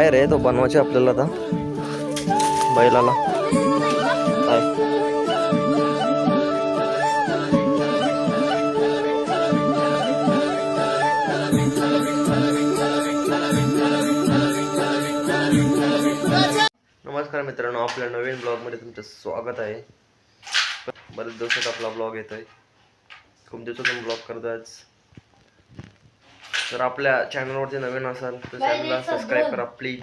Tyre आहे तो बनवायचे आपल्याला आता. बैलाला. काय नमस्कार मित्रांनो आपल्या नवीन ब्लॉगमध्ये तुमचं स्वागत आहे. बरेच दिवसात आपला ब्लॉग येतोय. खूप दिवसातून ब्लॉग करतोय तर आपल्या चॅनलवरती नवीन असाल तर चॅनलला सबस्क्राईब करा प्लीज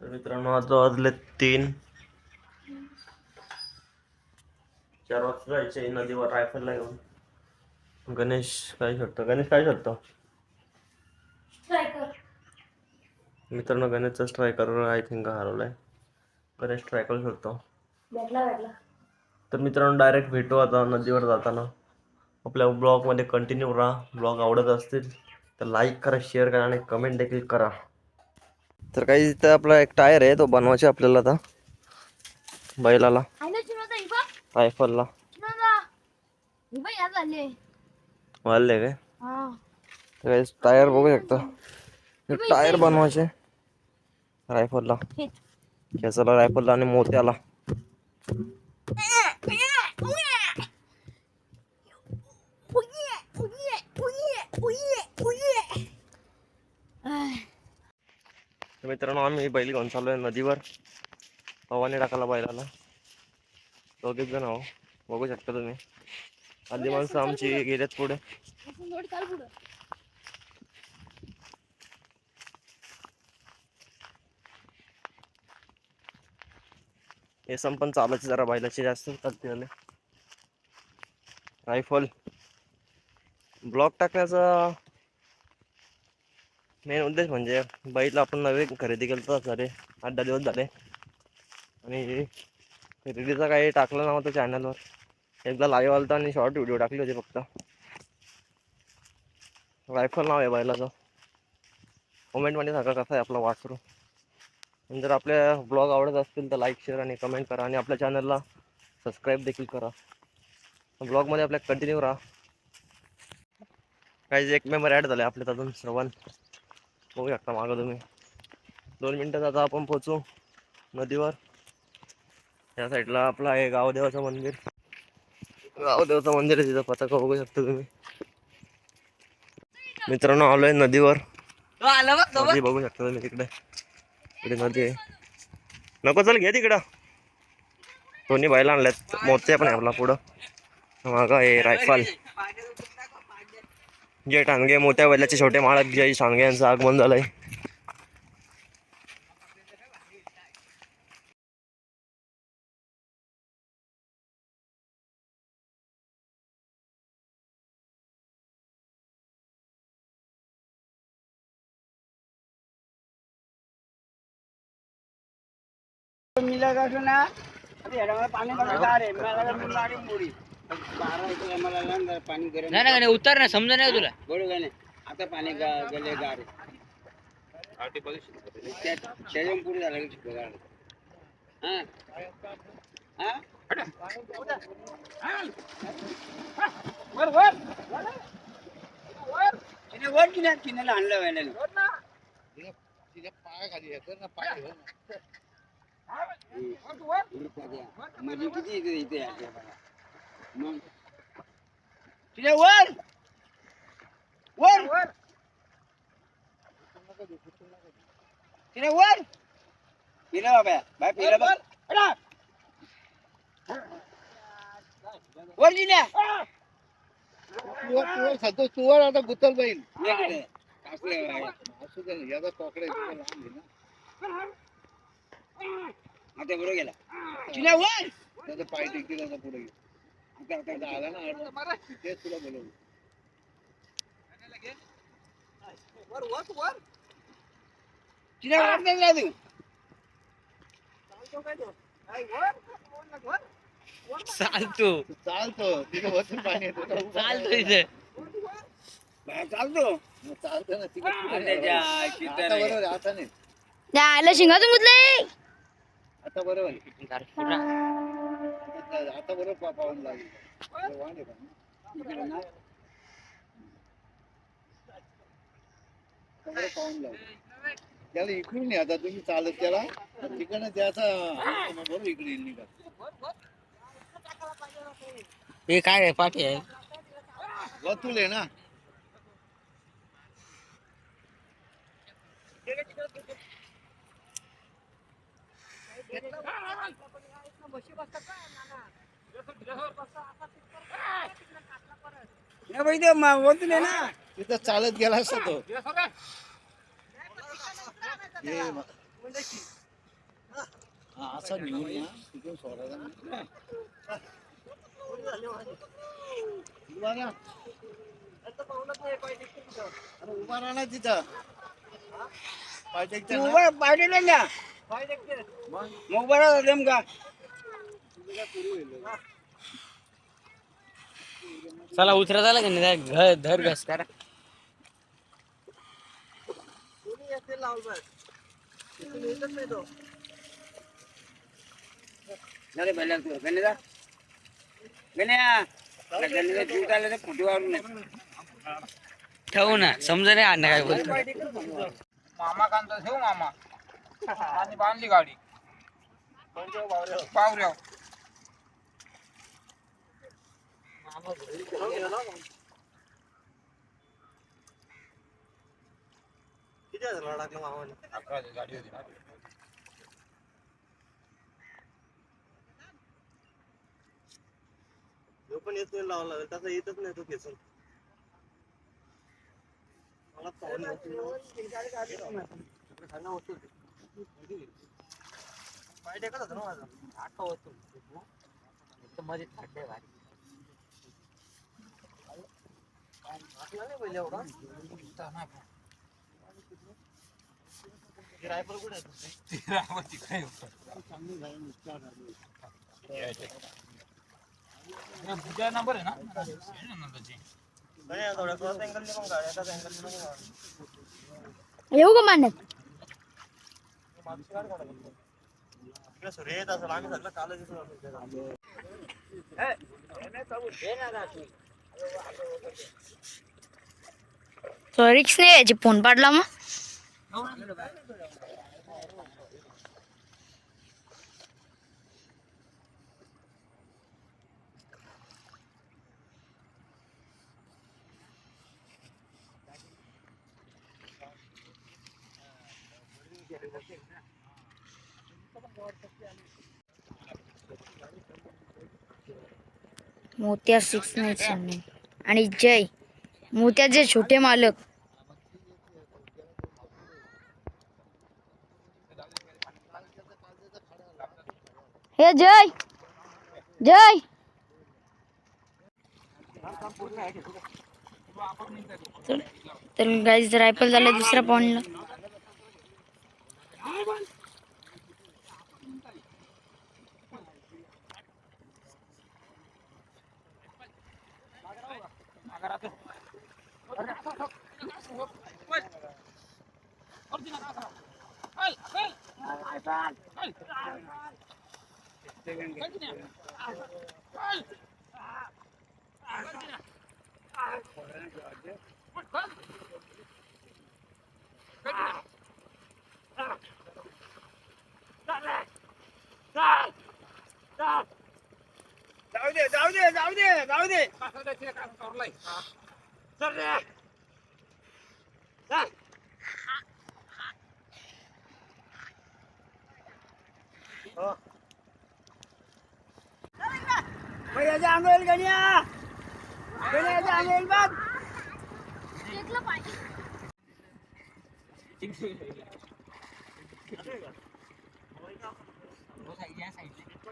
तर मित्रांनो आता वाजले तीन. चार वाजता जायचे नदीवर रायफलला घेऊन गणेश काय शकतो गणेश काय शकतो मित्रांनो गणेशचा स्ट्रायकर आय थिंक हरवलाय. गणेश स्ट्रायकर भेटला तर मित्रांनो डायरेक्ट भेटू आता नदीवर जाताना. आपल्या ब्लॉगमध्ये कंटिन्यू राहा. ब्लॉग आवडत असतील तर लाईक करा शेअर करा आणि कमेंट देखील करा. तर काही इथं आपला एक टायर आहे तो बनवायचे आपल्याला आता. बैलाला. रायफलला वाढले काय? हा. तर काही टायर बघू शकता. टायर बनवायचे. रायफलला. केसाला रायफलला आणि मोत्याला. तर मित्रांनो आम्ही बैल घेऊन चालू आहे नदीवर. पवाने टाकायला बैलाला. दोघेच जण आहो. बघू शकता तुम्ही. आधी माणसं आमची गेल्यात पुढे. हे संपन चालायचे जरा बैलाचे जास्त चालते रायफल. ब्लॉक टाकण्याचा मेन उद्देश म्हणजे बैल आपण नवे खरेदी केलं तर झाले आठ दहा दिवस झाले. आणि खरेदीचा काही टाकलं नव्हतं चॅनलवर एकदा लाईव्ह आलता आणि शॉर्ट व्हिडिओ टाकले होते फक्त. रायफल नाव आहे बैलाचं. कमेंटमध्ये सांगा कसा आहे आपला वासरू. आणि जर आपल्या ब्लॉग आवडत असतील तर लाईक शेअर आणि कमेंट करा. आणि आपल्या चॅनलला सबस्क्राईब देखील करा. ब्लॉगमध्ये आपल्या कंटिन्यू राहा. काही एक मेंबर ॲड झाले आपल्यात अजून श्रवण बघू शकता मागं तुम्ही. दोन मिनटात आता आपण पोचू नदीवर. त्या साईडला आपलं आहे गावदेवाचं मंदिर. गावदेवाचं मंदिर आहे तिथं पताका बघू शकता तुम्ही. मित्रांनो आलोय नदीवर. नदी बघू शकता तुम्ही तिकडे. इकडे नदी आहे. नको चल घे तिकडं. दोन्ही बायला आणल्यात. मोर्चे पण आहे आपला पुढं. मागं आहे रायफल. जे टांगे मोठ्या बैलाचे छोटे माळक जय सांगे यांचं आगमन झालंय. मिलेगा तो ना पाणी मुरी लंगर पाणी गरम नाही नाही उतर ना समजा नाही तुला? बरोबर नाही? आता पाणी गा- गले गार आहे. त्या- त्याच्याहून पुढे झालं गार? वर वर तिने वर किनार किनाला आणलं व्हायला. म्हणजे किती इथे इथे. मग तिने वर. वर. तिने वर. पिला बाबा बाय पिला बघ. वर जिन्या तुवर आता गुतल. असू दे ना, याचा पकडे लांब आहे ना. आता बरोबर गेला. तिने वर. त्याचा पाय टिकतील आता पुढे आता आला ना तेच तुला बोलवलं तिने वर नाही गेला तू चालतो. चालतो. तिथे वरती पाणी येतं. चालतो. इथे. चालतो. चालतं ना तिकडे आता नाही. आलं शिंगातून गुतले आता बरोबर आहे. आता बरोबर पाहून लागेल. आहे पाहून लागेल त्याला इकडून आता तुम्ही चालत त्याला. तिकडनं त्याचा बरोबर इकडे येईल निघा. हे काय आहे पाठी आहे? वतुल आहे ना. ना. तिथं चालत गेला असता तो. हे म- हा असा निघून सोडायला ना. उभा राहा. अरे उभा राहा ना तिथं. पाय टेकते ना. मग? बरं नेमका चला उतरा झाला का नाही? घर धर घस करा. अरे भल्या तू गणेशा गण्या गणेशा जीव आले तर फुटी वाढून ठेवू ना समजा नाही अण्णा काय बोलतो मामा कांदा ठेव मामा. आणि बांधली गाडी. पावऱ्या किती हजार टाकलं मामाने अकरा गाडी होती ना तो पण येत नाही लावायला लागेल तसा येतच नाही तो केसन मला पाहून पाय टेकत होता ना माझा मध्ये थंड भारी. टाकला नाही पहिले एवढा? रायफल कुठे आहे तुझी? नंबर आहे ना? थोड्या क्रॉस अँगलने पण पण गाड्या येऊ का मांडत गाडी तो रिक्स नाही यायची फोन पाडला मग. मोत्या सिक्स नाईट आणि जय. मोत्याचे छोटे मालक. हे जय जय. तर- गाईज रायफल झालं दुसऱ्या पॉइंटला जाऊ दे जाऊ दे जाऊ दे जाऊ दे भैयाच्या आंघोळ गण्या गण्याच्या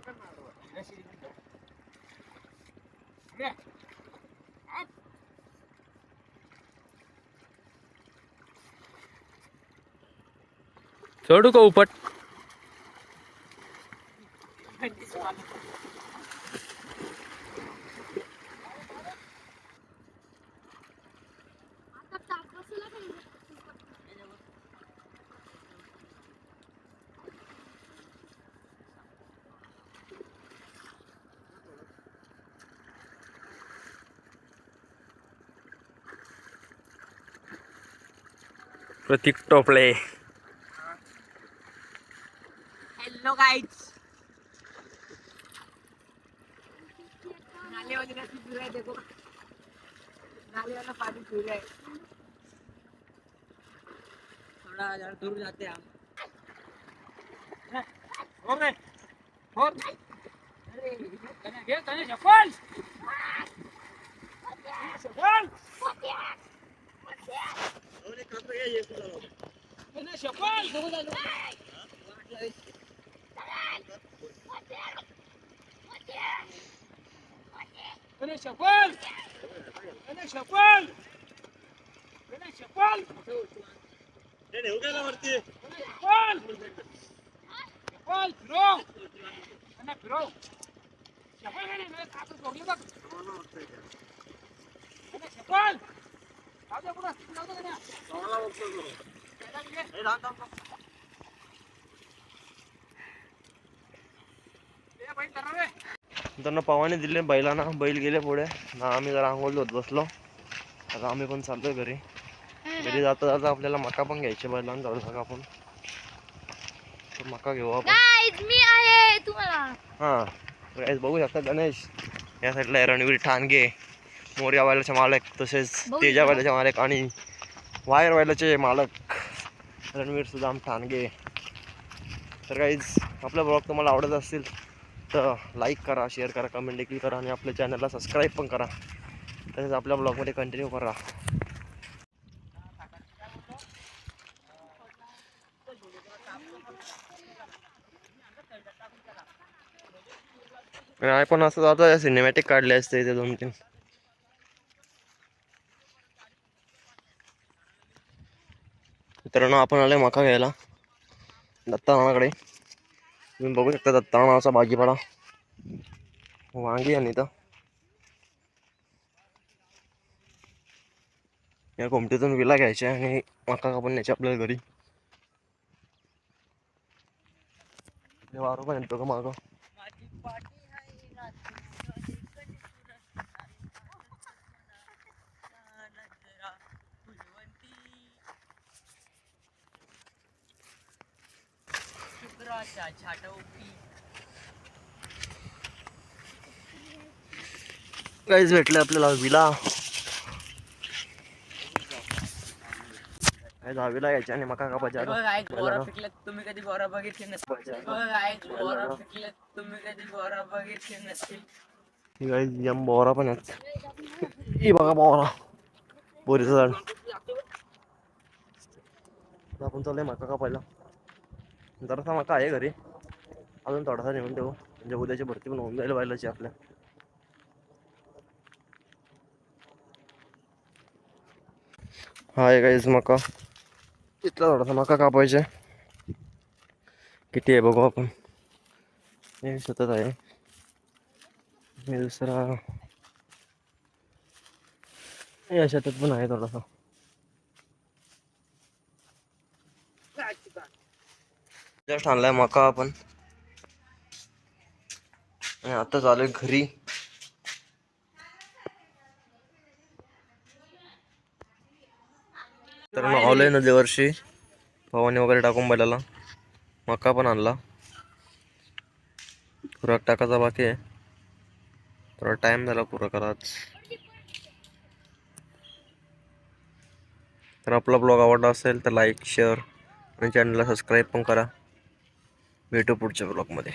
आंघोळ बघ सोडू का उपट प्रतीक टोपळे गाइस नाले वाले रस्सी फिर रहा है देखो नाले वाला पानी फिर रहा है थोड़ा जरा दूर जाते हैं हम हो रे हो अरे ये कने चप्पल चप्पल ગણેશ અપાલ ગણેશ અપાલ ગણેશ અપાલ એને ઉગાલા વર્તી અપાલ અપાલ ફિરો અને ફિરો અપાલ એને મેં કાપડ પગલી બક અપાલ त्यांना पवाने दिले बैलांना. बैल गेले पुढे. ना आम्ही जरा आंघोळ धुत बसलो. आता आम्ही पण चालतोय घरी. घरी जाता जाता आपल्याला मका पण घ्यायचे बैलांना. जाऊ नका आपण. मका घेऊ आपण. गाईज मी आहे तुम्हाला. हा. बघू शकता गणेश. या साईडला रणवीर ठाणगे. मोर्या वायलाचे मालक तसेच तेजा. वायलाचे मालक आणि वायर वायलाचे मालक रणवीर सुदाम ठाणगे. तर काहीच आपला ब्लॉग तुम्हाला आवडत असतील तर लाईक करा शेअर करा कमेंट देखील करा आणि आपल्या चॅनलला सबस्क्राईब पण करा. तसेच आपल्या ब्लॉगमध्ये कंटिन्यू करा. पण असं जातो सिनेमॅटिक काढले असते इथे दोन तीन मित्रांनो आपण आले मका घ्यायला. दत्ता नानाकडे तुम्ही बघू शकता दत्ता नानाचा भाजीपाला. वांगी आणि तर या कोमटीतून विला घ्यायच्या आणि मका कापून न्यायचे आपल्याला घरी. इकडे वारू पण येतो का मागं? काहीच भेटलं आपल्याला विला काय दहावीला घ्यायच्या आणि मका बैलांना. पिकले तुम्ही कधी बोरा बघितले नसतील. तुम्ही कधी बोरा बघितले नसतील. ही यम बोरा पण आहेत. ही बघा बोरा. बोरीचं झाड. आपण चाललंय मका कापायला. जरासा मका आहे घरी. अजून थोडासा नेऊन ठेवू. म्हणजे उद्याची भरती पण होऊन जाईल बैलाची आपल्या. हा आहे काहीच मका. इथला थोडासा मका कापायचा किती आहे बघू आपण. हे सतत आहे. हे दुसरा. या शेतात पण आहे थोडासा. जस्ट आणलाय मका आपण. आणि आता चालू घरी. तर मग आलोय नदी वर्षी भवानी वगैरे टाकून बैलाला. मका पण आणला. खुराक टाकायचा बाकी आहे. थोडा टाइम झाला खुराकाला आज तर आपला ब्लॉग आवडला असेल तर लाईक शेअर आणि चॅनलला सबस्क्राईब पण करा. भेटू पुढच्या ब्लॉगमध्ये